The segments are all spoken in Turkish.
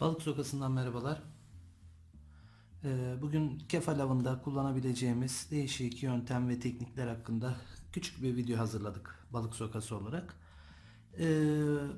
Balık Sokası'ndan merhabalar. Ee, Bugün kefal avında kullanabileceğimiz değişik yöntem ve teknikler hakkında küçük bir video hazırladık Balık Sokası olarak. Ee,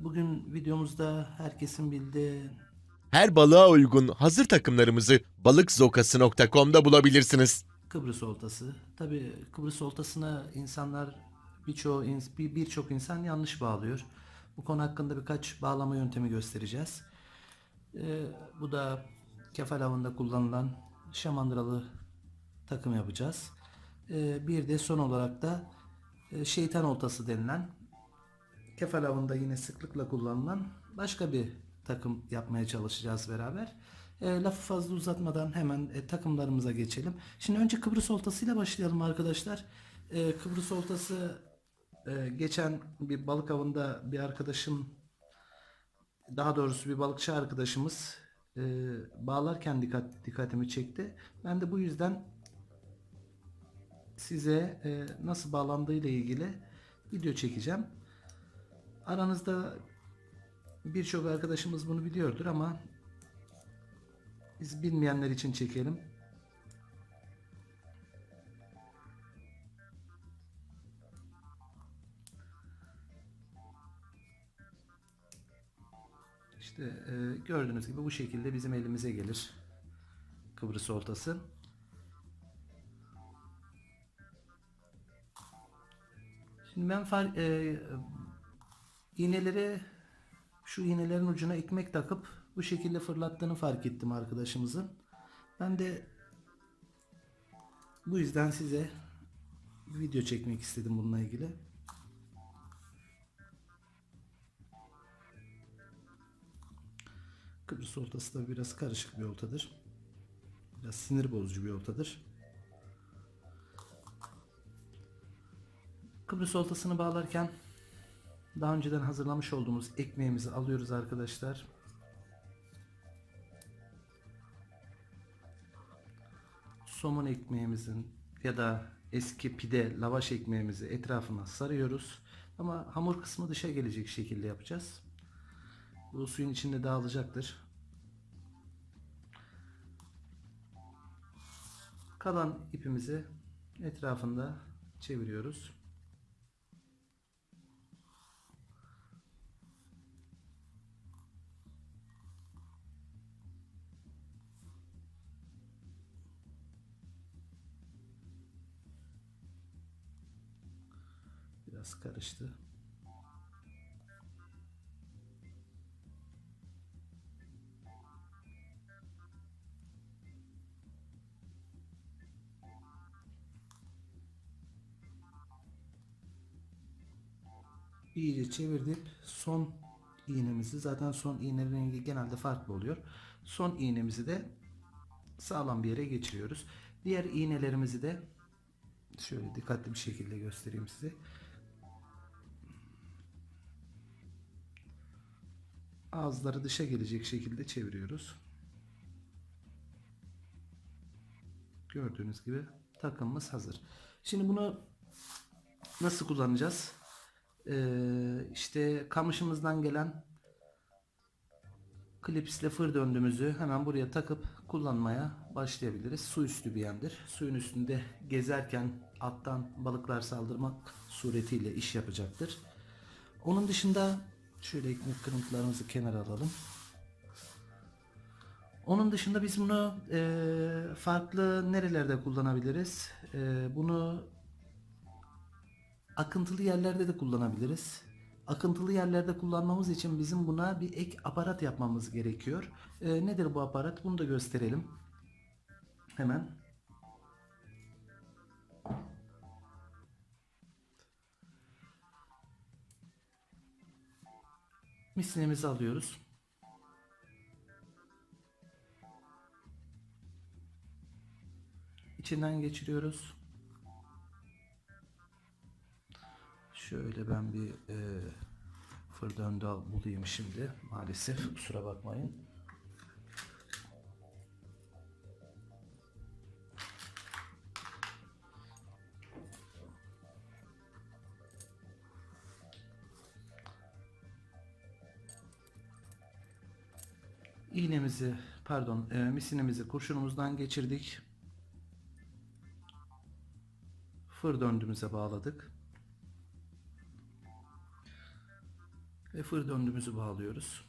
Bugün videomuzda herkesin bildiği Her balığa uygun hazır takımlarımızı balıkzokası.com'da bulabilirsiniz. Kıbrıs oltası. Tabii Kıbrıs oltasına insanlar birçoğu ins- bir- birçok insan yanlış bağlıyor. Bu konu hakkında birkaç bağlama yöntemi göstereceğiz. Ee, bu da kefal avında kullanılan şamandıralı takım yapacağız. Ee, bir de son olarak da e, şeytan oltası denilen kefal avında yine sıklıkla kullanılan başka bir takım yapmaya çalışacağız beraber. E, lafı fazla uzatmadan hemen e, takımlarımıza geçelim. Şimdi önce Kıbrıs oltasıyla başlayalım arkadaşlar. E, Kıbrıs oltası e, geçen bir balık avında bir arkadaşım daha doğrusu bir balıkçı arkadaşımız e, bağlarken dikkat dikkatimi çekti. Ben de bu yüzden size e, nasıl bağlandığı ile ilgili video çekeceğim. Aranızda birçok arkadaşımız bunu biliyordur ama biz bilmeyenler için çekelim. İşte e, gördüğünüz gibi bu şekilde bizim elimize gelir Kıbrıs oltası. Şimdi ben far, e, iğneleri şu iğnelerin ucuna ekmek takıp bu şekilde fırlattığını fark ettim arkadaşımızın. Ben de bu yüzden size video çekmek istedim bununla ilgili. Kıbrıs oltası da biraz karışık bir oltadır. Biraz sinir bozucu bir oltadır. Kıbrıs oltasını bağlarken daha önceden hazırlamış olduğumuz ekmeğimizi alıyoruz arkadaşlar. Somun ekmeğimizin ya da eski pide lavaş ekmeğimizi etrafına sarıyoruz. Ama hamur kısmı dışa gelecek şekilde yapacağız. Bu suyun içinde dağılacaktır. Kalan ipimizi etrafında çeviriyoruz. Biraz karıştı. İyice çevirdik. Son iğnemizi zaten son iğnelerin rengi genelde farklı oluyor. Son iğnemizi de sağlam bir yere geçiriyoruz. Diğer iğnelerimizi de şöyle dikkatli bir şekilde göstereyim size. Ağızları dışa gelecek şekilde çeviriyoruz. Gördüğünüz gibi takımımız hazır. Şimdi bunu nasıl kullanacağız? Ee, işte kamışımızdan gelen klipsle fır döndüğümüzü hemen buraya takıp kullanmaya başlayabiliriz. Su üstü bir yemdir. Suyun üstünde gezerken alttan balıklar saldırmak suretiyle iş yapacaktır. Onun dışında şöyle ekmek kırıntılarımızı kenara alalım. Onun dışında biz bunu e, farklı nerelerde kullanabiliriz? E, bunu akıntılı yerlerde de kullanabiliriz. Akıntılı yerlerde kullanmamız için bizim buna bir ek aparat yapmamız gerekiyor. E, nedir bu aparat? Bunu da gösterelim. Hemen. Misinemizi alıyoruz. İçinden geçiriyoruz. Şöyle ben bir e, fır döndü al- bulayım şimdi. Maalesef kusura bakmayın. iğnemizi pardon e, misinimizi kurşunumuzdan geçirdik. Fır döndüğümüze bağladık. Ve fır döndüğümüzü bağlıyoruz.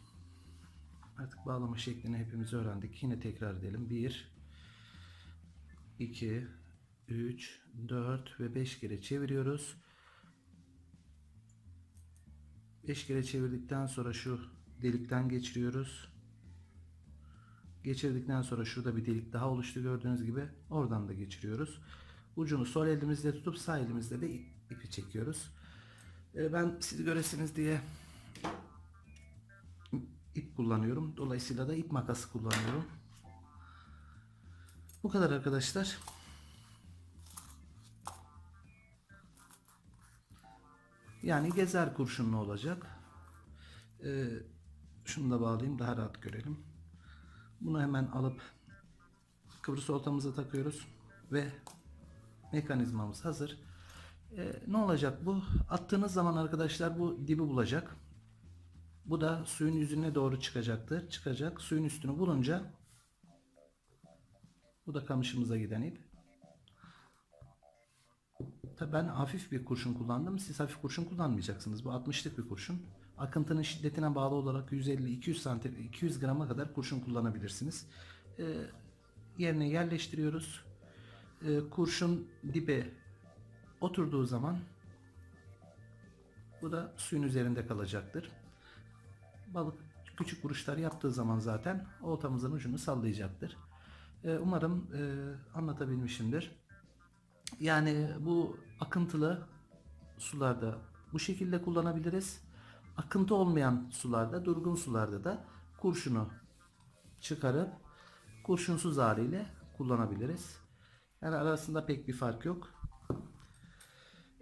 Artık bağlama şeklini hepimiz öğrendik. Yine tekrar edelim. 1 2 3 4 ve 5 kere çeviriyoruz. 5 kere çevirdikten sonra şu delikten geçiriyoruz. Geçirdikten sonra şurada bir delik daha oluştu gördüğünüz gibi. Oradan da geçiriyoruz. Ucunu sol elimizle tutup sağ elimizle de ipi çekiyoruz. Ee, Ben siz göresiniz diye ip kullanıyorum. Dolayısıyla da ip makası kullanıyorum. Bu kadar arkadaşlar. Yani gezer kurşunlu olacak. Ee, şunu da bağlayayım daha rahat görelim. Bunu hemen alıp Kıbrıs oltamıza takıyoruz ve mekanizmamız hazır. Ee, ne olacak bu? Attığınız zaman arkadaşlar bu dibi bulacak. Bu da suyun yüzüne doğru çıkacaktır. Çıkacak. Suyun üstünü bulunca bu da kamışımıza giden ip. Tabii ben hafif bir kurşun kullandım. Siz hafif kurşun kullanmayacaksınız. Bu 60'lık bir kurşun. Akıntının şiddetine bağlı olarak 150-200 santim 200 grama kadar kurşun kullanabilirsiniz. Ee, yerine yerleştiriyoruz. Ee, kurşun dibe oturduğu zaman bu da suyun üzerinde kalacaktır. Balık küçük vuruşlar yaptığı zaman zaten oltamızın ucunu sallayacaktır. Ee, umarım e, anlatabilmişimdir. Yani bu akıntılı sularda bu şekilde kullanabiliriz. Akıntı olmayan sularda, durgun sularda da kurşunu çıkarıp kurşunsuz haliyle kullanabiliriz. Yani arasında pek bir fark yok.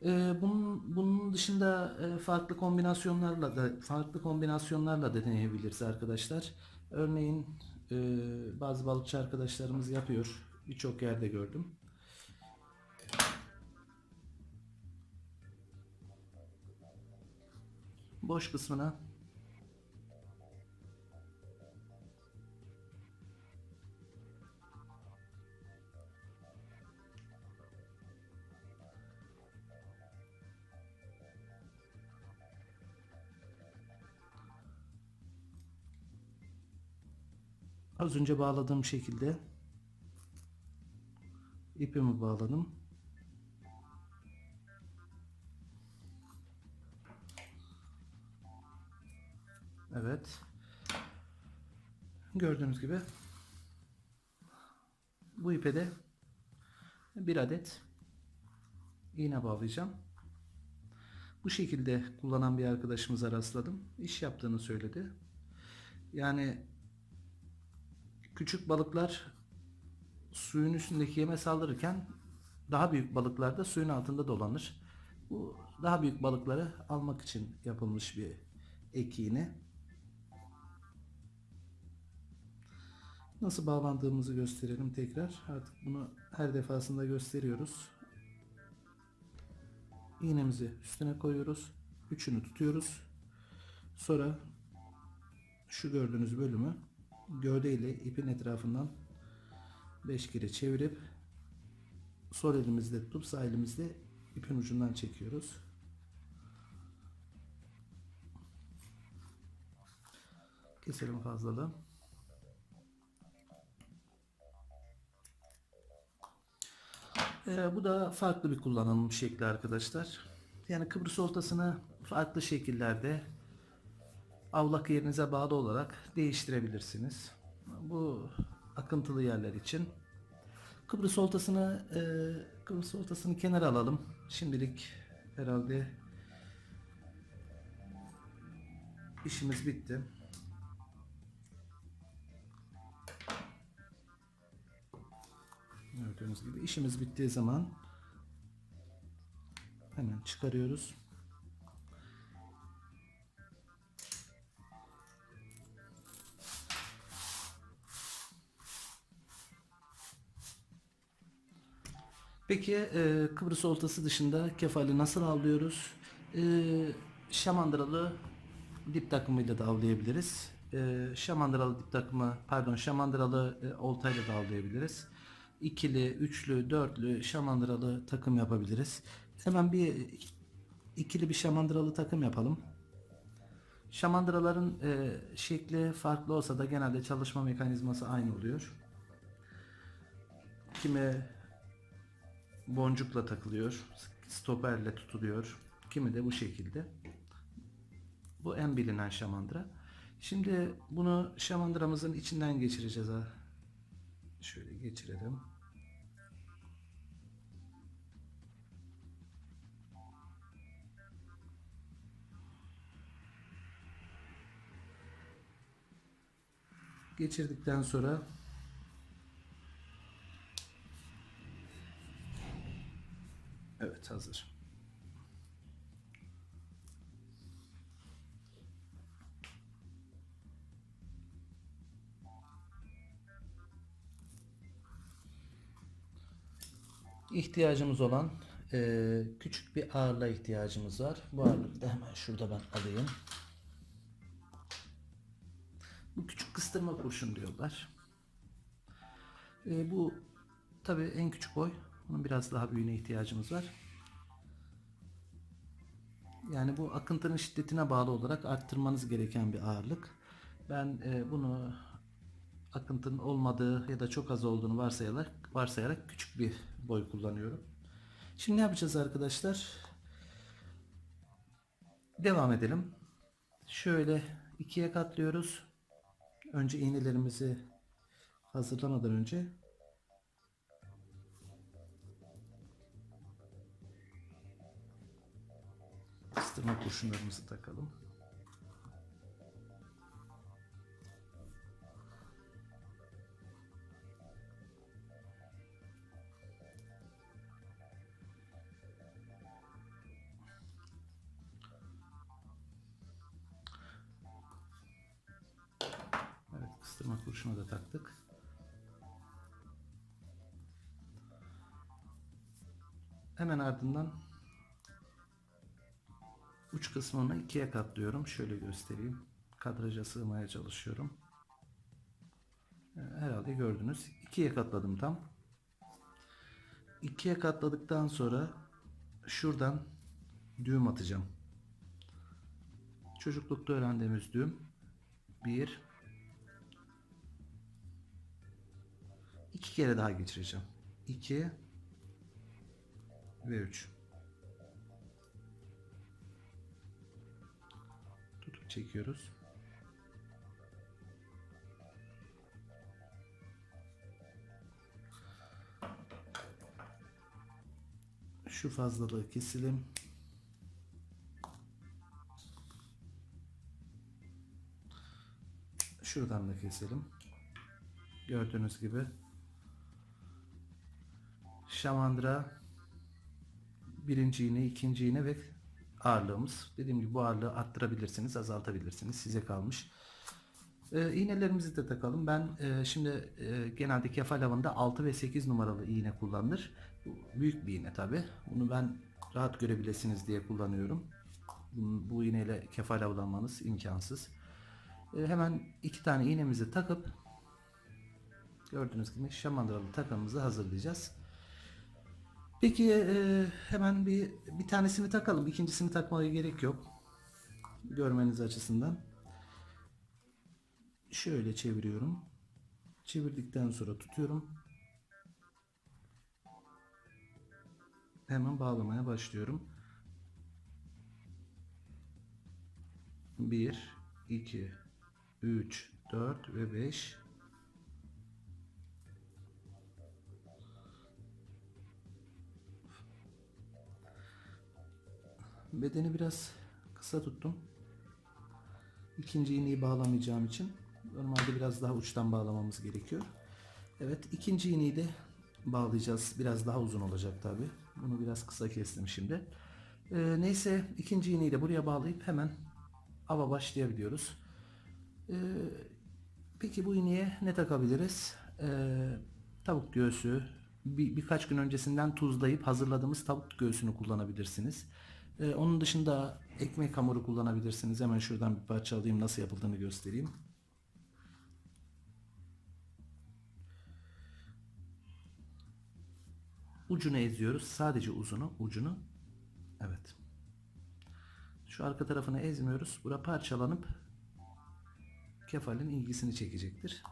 Ee, bunun, bunun dışında e, farklı kombinasyonlarla da farklı kombinasyonlarla da deneyebiliriz arkadaşlar. Örneğin e, bazı balıkçı arkadaşlarımız yapıyor. Birçok yerde gördüm. Boş kısmına az önce bağladığım şekilde ipimi bağladım. Evet. Gördüğünüz gibi bu ipe de bir adet iğne bağlayacağım. Bu şekilde kullanan bir arkadaşımıza rastladım. İş yaptığını söyledi. Yani küçük balıklar suyun üstündeki yeme saldırırken daha büyük balıklar da suyun altında dolanır. Bu daha büyük balıkları almak için yapılmış bir ek iğne. Nasıl bağlandığımızı gösterelim tekrar. Artık bunu her defasında gösteriyoruz. İğnemizi üstüne koyuyoruz. Üçünü tutuyoruz. Sonra şu gördüğünüz bölümü gövde ile ipin etrafından 5 kere çevirip sol elimizde tutup sağ elimizde ipin ucundan çekiyoruz. Keselim fazlalığı. Ee, bu da farklı bir kullanım şekli arkadaşlar. Yani Kıbrıs oltasını farklı şekillerde avlak yerinize bağlı olarak değiştirebilirsiniz. Bu akıntılı yerler için. Kıbrıs oltasını e, Kıbrıs oltasını kenara alalım. Şimdilik herhalde işimiz bitti. Gördüğünüz gibi işimiz bittiği zaman hemen çıkarıyoruz. Peki e, Kıbrıs oltası dışında kefali nasıl avlıyoruz? E, şamandıralı dip takımıyla da avlayabiliriz. e, şamandıralı dip takımı, pardon şamandıralı e, oltayla da avlayabiliriz. İkili, üçlü, dörtlü şamandıralı takım yapabiliriz. Hemen bir ikili bir şamandıralı takım yapalım. Şamandıraların e, şekli farklı olsa da genelde çalışma mekanizması aynı oluyor. Kimi boncukla takılıyor, stoperle tutuluyor. Kimi de bu şekilde. Bu en bilinen şamandıra. Şimdi bunu şamandıramızın içinden geçireceğiz ha. Şöyle geçirelim. Geçirdikten sonra Evet hazır. İhtiyacımız olan eee, küçük bir ağırlığa ihtiyacımız var. Bu ağırlığı da hemen şurada ben alayım. Bu küçük kıstırma kurşun diyorlar. Eee, bu tabii en küçük boy. Bunun biraz daha büyüğüne ihtiyacımız var. Yani bu akıntının şiddetine bağlı olarak arttırmanız gereken bir ağırlık. Ben e, bunu akıntının olmadığı ya da çok az olduğunu varsayarak, varsayarak küçük bir boy kullanıyorum. Şimdi ne yapacağız arkadaşlar? Devam edelim. Şöyle ikiye katlıyoruz. Önce iğnelerimizi hazırlamadan önce kıstırma kurşunlarımızı takalım. Evet, kıstırma kurşunu da taktık. Hemen ardından uç kısmını ikiye katlıyorum. Şöyle göstereyim. Kadraja sığmaya çalışıyorum. Ee, herhalde gördünüz. ikiye katladım tam. ikiye katladıktan sonra şuradan düğüm atacağım. Çocuklukta öğrendiğimiz düğüm. Bir. iki kere daha geçireceğim. 2 ve 3. çekiyoruz. Şu fazlalığı keselim. Şuradan da keselim. Gördüğünüz gibi şamandıra birinci iğne, ikinci iğne ve ağırlığımız. Dediğim gibi bu ağırlığı arttırabilirsiniz, azaltabilirsiniz. Size kalmış. Ee, iğnelerimizi de takalım. Ben e, şimdi e, genelde kefal avında 6 ve 8 numaralı iğne kullanılır. Büyük bir iğne tabi. Bunu ben rahat görebilirsiniz diye kullanıyorum. Bu, bu iğneyle kefal avlanmanız imkansız. E, hemen iki tane iğnemizi takıp gördüğünüz gibi şamandıralı takımımızı hazırlayacağız. Peki e, hemen bir bir tanesini takalım. İkincisini takmaya gerek yok. Görmeniz açısından. Şöyle çeviriyorum. Çevirdikten sonra tutuyorum. Hemen bağlamaya başlıyorum. 1 2 3 4 ve 5 Bedeni biraz kısa tuttum. İkinci iğneyi bağlamayacağım için normalde biraz daha uçtan bağlamamız gerekiyor. Evet ikinci iğneyi de bağlayacağız. Biraz daha uzun olacak tabi. Bunu biraz kısa kestim şimdi. Ee, neyse ikinci iğneyi de buraya bağlayıp hemen ava başlayabiliyoruz. Ee, peki bu iğneye ne takabiliriz? Ee, tavuk göğsü, bir, birkaç gün öncesinden tuzlayıp hazırladığımız tavuk göğsünü kullanabilirsiniz. Ee, onun dışında ekmek hamuru kullanabilirsiniz. Hemen şuradan bir parça alayım nasıl yapıldığını göstereyim. Ucunu eziyoruz. Sadece uzunu, ucunu. Evet. Şu arka tarafını ezmiyoruz. Bura parçalanıp kefalin ilgisini çekecektir.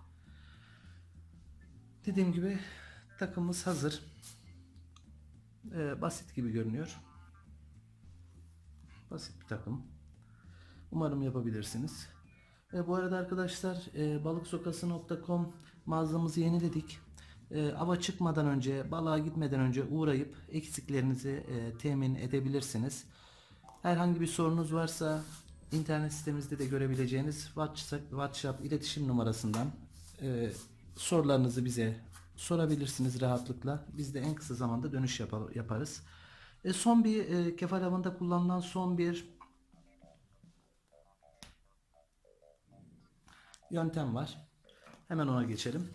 Dediğim gibi takımımız hazır. Ee, basit gibi görünüyor. Basit bir takım. Umarım yapabilirsiniz. E, bu arada arkadaşlar e, balıksokası.com mağazamızı yeniledik. E, ava çıkmadan önce, balığa gitmeden önce uğrayıp eksiklerinizi e, temin edebilirsiniz. Herhangi bir sorunuz varsa internet sitemizde de görebileceğiniz WhatsApp, WhatsApp iletişim numarasından e, sorularınızı bize sorabilirsiniz rahatlıkla. Biz de en kısa zamanda dönüş yapar- yaparız. E, son bir e, kefal avında kullanılan son bir yöntem var. Hemen ona geçelim.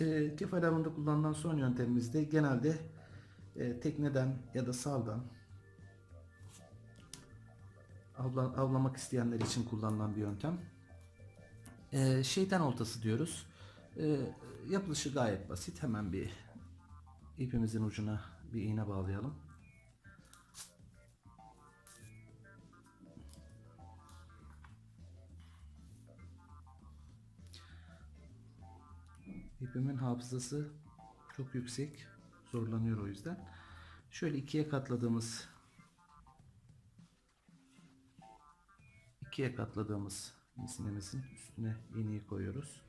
E, kefal avında kullanılan son yöntemimizde genelde e, tekneden ya da saldan avla- avlamak isteyenler için kullanılan bir yöntem. E, şeytan oltası diyoruz. E, yapılışı gayet basit. Hemen bir ipimizin ucuna bir iğne bağlayalım. İpimin hafızası çok yüksek. Zorlanıyor o yüzden. Şöyle ikiye katladığımız ikiye katladığımız misinemizin üstüne iğneyi koyuyoruz.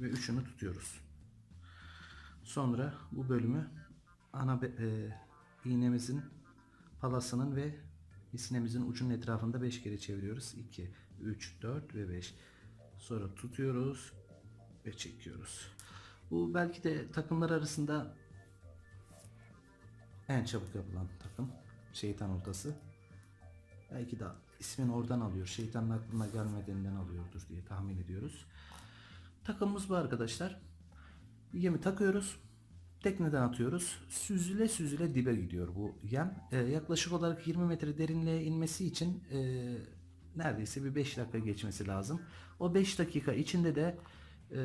Ve üçünü tutuyoruz. Sonra bu bölümü ana e, iğnemizin palasının ve misinemizin ucunun etrafında 5 kere çeviriyoruz. 2, 3, 4 ve 5. Sonra tutuyoruz ve çekiyoruz. Bu belki de takımlar arasında en çabuk yapılan takım. Şeytan ortası. Belki de ismini oradan alıyor. Şeytanın aklına gelmediğinden alıyordur diye tahmin ediyoruz. Takımımız bu arkadaşlar. Yemi takıyoruz. Tekneden atıyoruz. Süzüle süzüle dibe gidiyor bu yem. Ee, yaklaşık olarak 20 metre derinliğe inmesi için e, neredeyse bir 5 dakika geçmesi lazım. O 5 dakika içinde de e,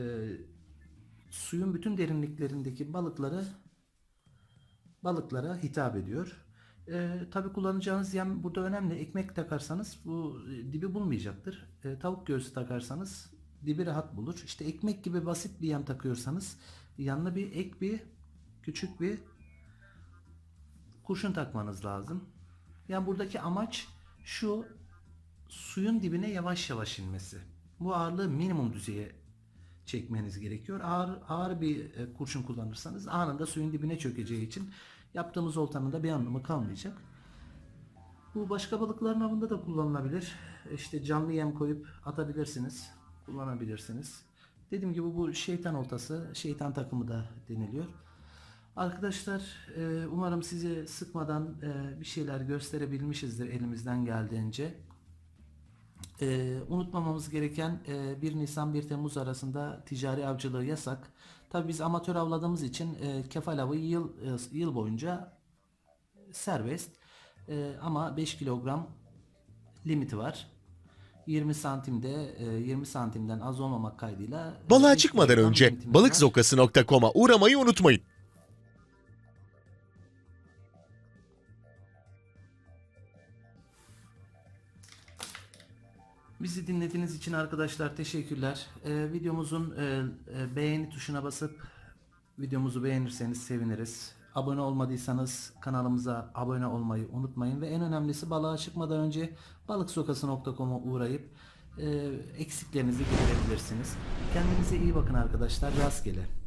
suyun bütün derinliklerindeki balıkları balıklara hitap ediyor. Ee, tabii kullanacağınız yem burada önemli. Ekmek takarsanız bu e, dibi bulmayacaktır. Ee, tavuk göğsü takarsanız dibi rahat bulur. İşte ekmek gibi basit bir yem takıyorsanız yanına bir ek bir küçük bir kurşun takmanız lazım. Yani buradaki amaç şu suyun dibine yavaş yavaş inmesi. Bu ağırlığı minimum düzeye çekmeniz gerekiyor. Ağır, ağır bir e, kurşun kullanırsanız anında suyun dibine çökeceği için yaptığımız oltanın da bir anlamı kalmayacak. Bu başka balıkların avında da kullanılabilir. İşte canlı yem koyup atabilirsiniz. Kullanabilirsiniz. Dediğim gibi bu şeytan oltası, şeytan takımı da deniliyor. Arkadaşlar e, umarım sizi sıkmadan e, bir şeyler gösterebilmişizdir elimizden geldiğince. Ee, unutmamamız gereken e, 1 Nisan 1 Temmuz arasında ticari avcılığı yasak. Tabi biz amatör avladığımız için e, kefal avı yıl e, yıl boyunca serbest. E, ama 5 kilogram limiti var. 20 santimde e, 20 santimden az olmamak kaydıyla e, Balığa 5 çıkmadan önce balıkzokası.com'a uğramayı unutmayın. Bizi dinlediğiniz için arkadaşlar teşekkürler. Ee, videomuzun e, e, beğeni tuşuna basıp videomuzu beğenirseniz seviniriz. Abone olmadıysanız kanalımıza abone olmayı unutmayın ve en önemlisi balığa çıkmadan önce balıksokası.com'a uğrayıp e, eksiklerinizi giderebilirsiniz. Kendinize iyi bakın arkadaşlar. Rastgele.